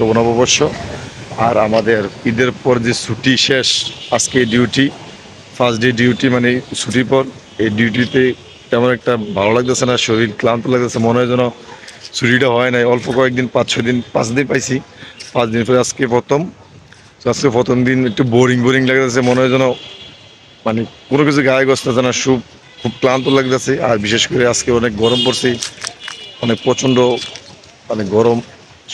শুভ নববর্ষ। আর আমাদের ঈদের পর যে ছুটি শেষ, আজকে ডিউটি ফার্স্ট ডে ডিউটি মানে ছুটির পর, এই ডিউটিতে তেমন একটা ভালো লাগতেছে না, শরীর ক্লান্ত লাগতেছে, মনে হয় যেন ছুটিটা হয় নাই। অল্প কয়েকদিন, পাঁচ, ছয় দিন, পাঁচ দিন পাইছি। পাঁচ দিন পরে আজকে প্রথম। আজকে প্রথম দিন একটু বোরিং বোরিং লাগতেছে, মনে হয় যেন মানে কোনো কিছু গায়ে গসতেছে না খুব খুব ক্লান্ত লাগতেছে। আর বিশেষ করে আজকে অনেক গরম পড়ছে, অনেক প্রচণ্ড মানে গরম।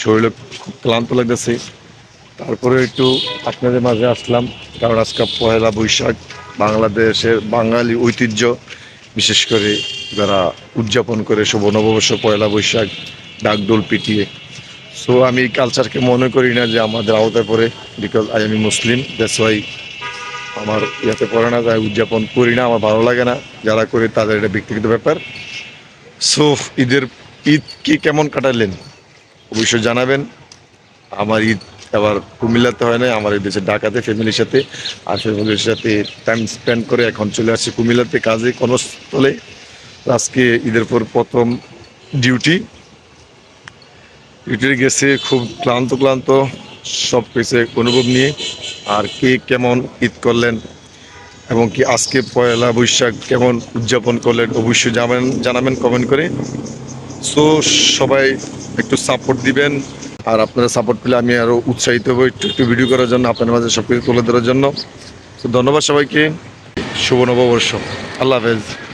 শরীরে খুব ক্লান্ত লাগতেছে। তারপরে একটু আপনাদের মাঝে আসলাম, কারণ আজকে পয়লা বৈশাখ, বাংলাদেশের বাঙালি ঐতিহ্য, বিশেষ করে যারা উদযাপন করে শুভ নববর্ষ পয়লা বৈশাখ, ডাকডোল পিটিয়ে। সো আমি কালচারকে মনে করি না যে আমাদের আওতায় পড়ে because I am Muslim that's why আমার ইয়াতে পড়ে না তাই উদযাপন করি না, আমার ভালো লাগে না, যারা করে তাদের এটা ব্যক্তিগত ব্যাপার। সো ঈদের ঈদ কি কেমন কাটালেন? অবশ্যই জানাবেন। আমার ঈদ আবার কুমিল্লাতে হয় না আমার দেশে ঢাকাতে ফ্যামিলির সাথে, আর ফ্যামিলির সাথে টাইম স্পেন্ড করে এখন চলে আসছি কুমিল্লাতে কাজে, কর্মস্থলে। আজকে ঈদের পর প্রথম ডিউটি ডিউটি গেছে খুব ক্লান্ত ক্লান্ত, সব কিছু অনুভব নিয়ে, আর কে কেমন ঈদ করলেন, এবং কি আজকে পয়লা বৈশাখ কেমন উদযাপন করলেন, অবশ্যই জানাবেন জানাবেন কমেন্ট করে। সো সবাই একটু সাপোর্ট দিবেন। আর আপনারা সাপোর্ট পেলে আমি আরও উৎসাহিত হব একটু একটু ভিডিও করার জন্য আপনার মাঝে সব কিছু তুলে ধরার জন্য। তো ধন্যবাদ সবাইকে। শুভ নববর্ষ। আল্লাহ হাফেজ।